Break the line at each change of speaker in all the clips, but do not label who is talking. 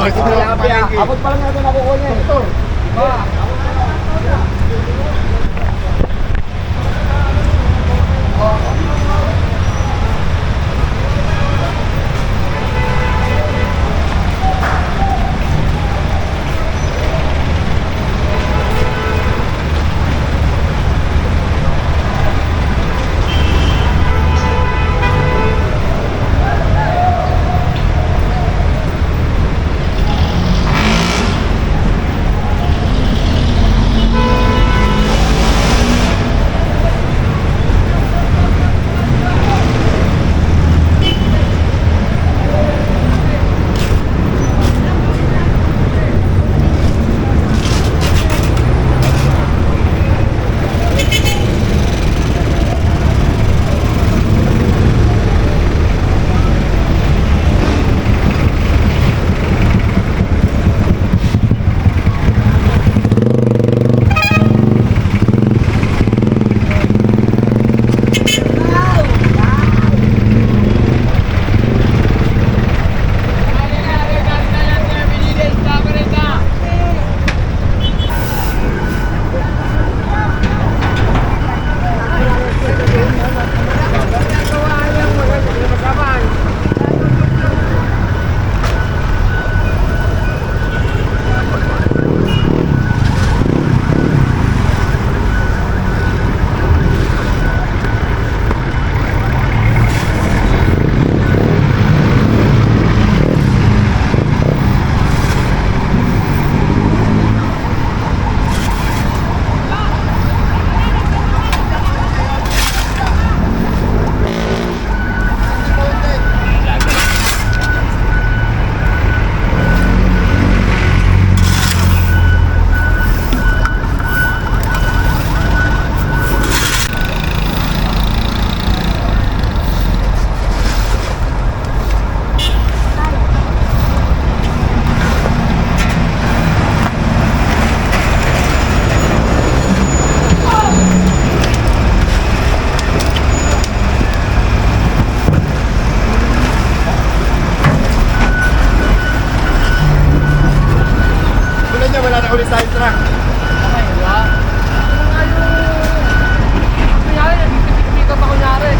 Abot pa lang natin nakukuha niya. Eh. Doktor. Diba? Wala na ulit tayo truck.
Okay, ba? Ano nga yung... Kunyari, nagpipik up ako kunyari.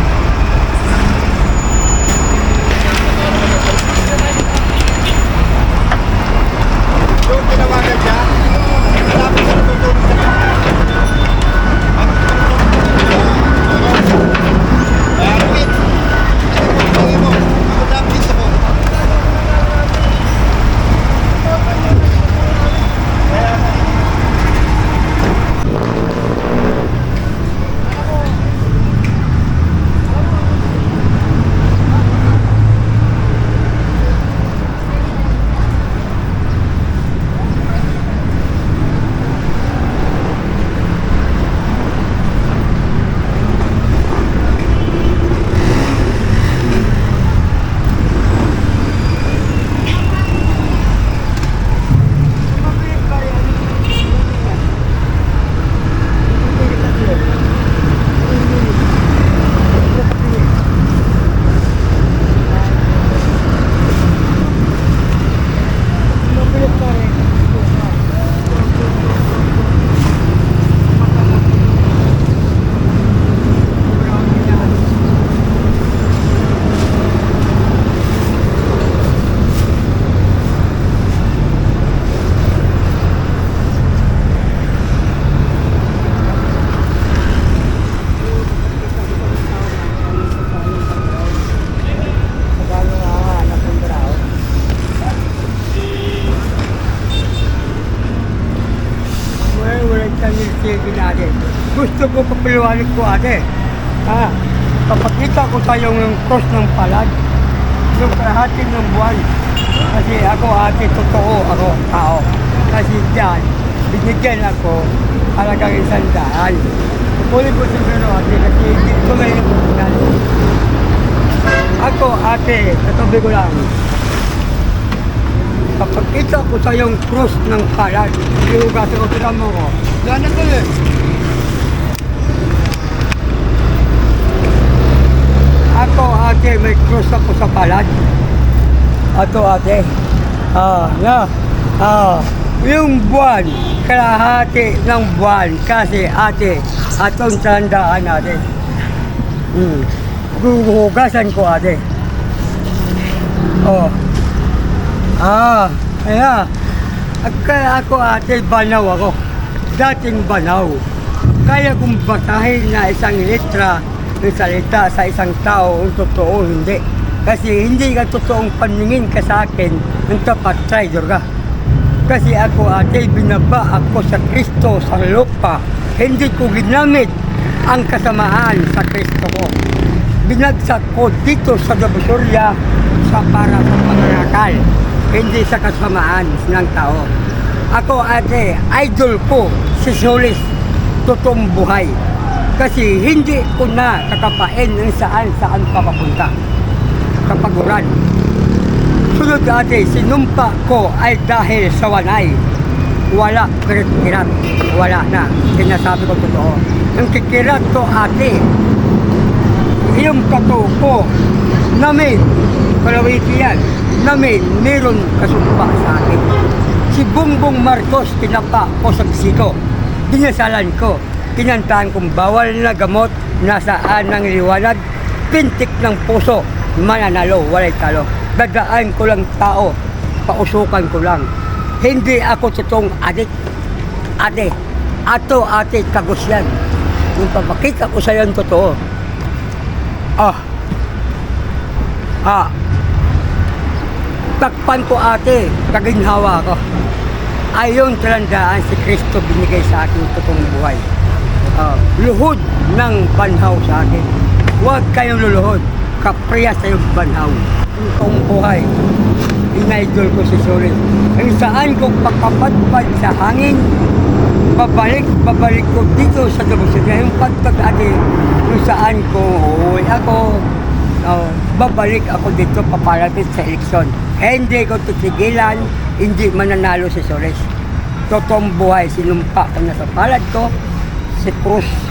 Doon tinawagan siya. Malapit sa tutulog sa Ah, Arvin. Tawagin mo. Ako lapit ako.
Well, wala kang sige natin. Gusto ko ate. Ha? Papakita ko sa iyo yung cross ng palad. Yung kalahati ng buwan. Kasi ako ate, totoo ako, tao. Kasi dyan, binigyan ako halagang isang daan. Puli ko siguro ate kasi hindi ko ngayon napupunan. Ako ate, katabi ko lang. Papakita ko sa yung cross ng palad. Iugasan ko sila mo ko.
Gana ko eh.
Ako ate, may cross ako sa palad. Ato ate. Ah, na. Ah, yung buwan, kalahati ng buwan kasi ate, atong tandaan natin. Hmm. Gugugasan ko ate. Oh. Ah, kaya. Kaya ako ate, banaw ako. Dating banaw. Kaya kung basahin na isang litra ng salita sa isang tao, ang totoo, hindi. Kasi hindi ka totoong paningin ka sa akin, ng tapat traitor ka. Kasi ako ate, binaba ako sa Kristo sa lupa. Hindi ko ginamit ang kasamaan sa Kristo ko. Binagsak ko dito sa Dabusurya sa para sa panganakal, hindi sa kasamaan ng tao. Ako ate, idol ko si Solis, totoong buhay. Kasi hindi ko na kakapain ng saan saan pa papunta. Kapaguran. Sunod ate, sinumpa ko ay dahil sa wanay. Wala kirat-kirat. Wala na. Sinasabi ko totoo. Ang kikirat to ate, yung tattoo ko, namin, kalawiti yan, namin, meron kasumpa sa akin. Si Bongbong Marcos, tinapa ko sa bisiko. Dinasalan ko. Kinantahan kong bawal na gamot, nasaan ng liwanag, pintik ng puso, mananalo, walay talo. Dadaan ko lang tao, pausukan ko lang. Hindi ako totoong adik. Ate, ato ate kagos yan. Kung papakita ko sa yung totoo, Ah. Ah. Takpan ko ate, kaginhawa ko. Ayon talandaan si Kristo binigay sa akin totoong buhay. Luhod ng banhaw sa akin. Huwag kayong luluhod. Kapriya sa iyong banhaw. Totoong buhay. Inaidol ko si Sorin. Ang saan ko pakapadpad sa hangin, babalik, babalik ko dito sa Dabusunya. Yung pagtag ate, kung saan ko uuwi ako, oh, babalik ako dito papalapit sa eleksyon. Hindi ko titigilan, hindi mananalo si Sores. Totoong buhay, sinumpa ko na sa palad ko, si Cruz